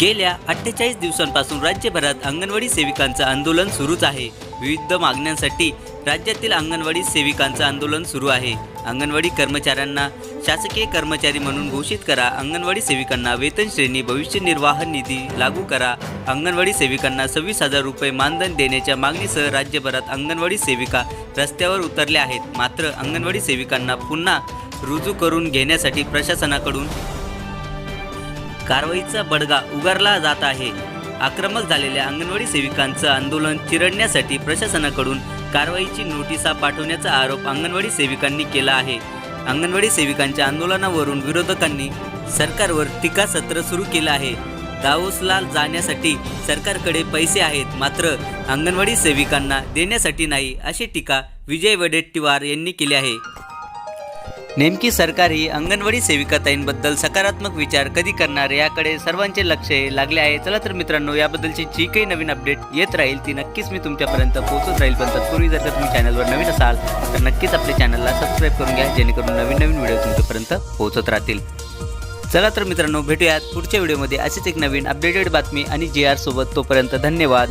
गेल्या अठ्ठेचाळीस दिवसांपासून राज्यभरात अंगणवाडी सेविकांचं आंदोलन सुरूच आहे. विविध मागण्यांसाठी राज्यातील अंगणवाडी सेविकांचं आंदोलन सुरू आहे. अंगणवाडी कर्मचाऱ्यांना शासकीय कर्मचारी म्हणून घोषित करा. अंगणवाडी सेविकांना वेतन श्रेणी भविष्य निर्वाह निधी लागू करा. अंगणवाडी सेविकांना सव्वीस हजार रुपये मानधन देण्याच्या मागणीसह राज्यभरात अंगणवाडी सेविका रस्त्यावर उतरल्या आहेत. मात्र अंगणवाडी सेविकांना पुन्हा रुजू करून घेण्यासाठी प्रशासनाकडून कारवाईचा बडगा उगारला जात आहे. आक्रमक झालेल्या अंगणवाडी सेविकांचं आंदोलन चिरडण्यासाठी प्रशासनाकडून कारवाईची नोटिसा पाठवण्याचा आरोप अंगणवाडी सेविकांनी केला आहे. अंगणवाडी सेविकांच्या आंदोलनावरून विरोधकांनी सरकारवर टीकासत्र सुरू केलं आहे. दावोसला जाण्यासाठी सरकारकडे पैसे आहेत मात्र अंगणवाडी सेविकांना देण्यासाठी नाही अशी टीका विजय वडेट्टीवार यांनी केली आहे. नेमकी सरकार ही अंगणवाडी सेविकाताईंबद्दल सकारात्मक विचार कधी करणार याकडे सर्वांचे लक्ष लागले आहे. चला तर मित्रांनो याबद्दलची जी काही नवीन अपडेट येत राहील ती नक्कीच मी तुमच्यापर्यंत पोहोचत राहील. पण तत्पूर्वी जर का तुम्ही चॅनलवर नवीन असाल तर नक्कीच आपल्या चॅनलला सबस्क्राईब करून घ्या जेणेकरून नवीन नवीन व्हिडिओ तुमच्यापर्यंत पोहोचत राहतील. चला तर मित्रांनो भेटूयात पुढच्या व्हिडिओमध्ये. अशीच एक नवीन अपडेटेड बातमी आणि जी आर सोबत तोपर्यंत धन्यवाद.